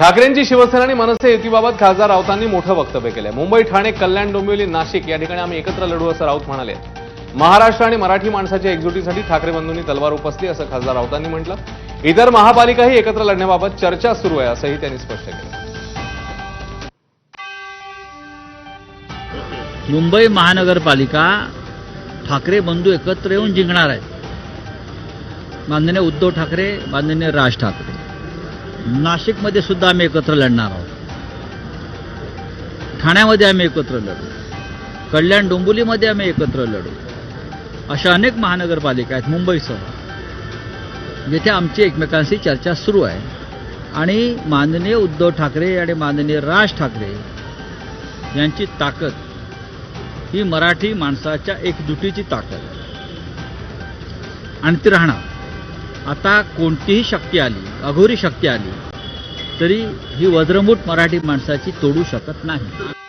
ठाकरेंची शिवसेना आणि मनसे युतीबाबत खासदार राऊतांनी मोठं वक्तव्य केलंय. मुंबई ठाणे कल्याण डोंबिवली नाशिक या ठिकाणी आम्ही एकत्र लढू असं राऊत म्हणाले. महाराष्ट्र आणि मराठी माणसाच्या एकजुटीसाठी ठाकरे बंधूंनी तलवार उपसली असं खासदार राऊतांनी म्हटलं. इतर महापालिकाही एकत्र लढण्याबाबत चर्चा सुरू आहे असंही त्यांनी स्पष्ट केलं. मुंबई महानगरपालिका ठाकरे बंधू एकत्र येऊन जिंकणार आहेत माननीय उद्धव ठाकरे माननीय राज ठाकरे. नाशिकमध्ये सुद्धा आम्ही एकत्र लढणार आहोत. ठाण्यामध्ये आम्ही एकत्र लढू. कल्याण डोंबिवलीमध्ये आम्ही एकत्र लढू. अशा अनेक महानगरपालिका आहेत मुंबईसह. जिथे आमची एकमेकांशी चर्चा सुरू आहे. आणि माननीय उद्धव ठाकरे आणि माननीय राज ठाकरे यांची ताकद ही मराठी माणसाच्या एकजुटीची ताकद. आणि ती राहणार. आता कोणतीही शक्ती आली अघोरी शक्ती आली तरी ही वज्रमूठ मराठी माणसाची तोडू शकत नाही.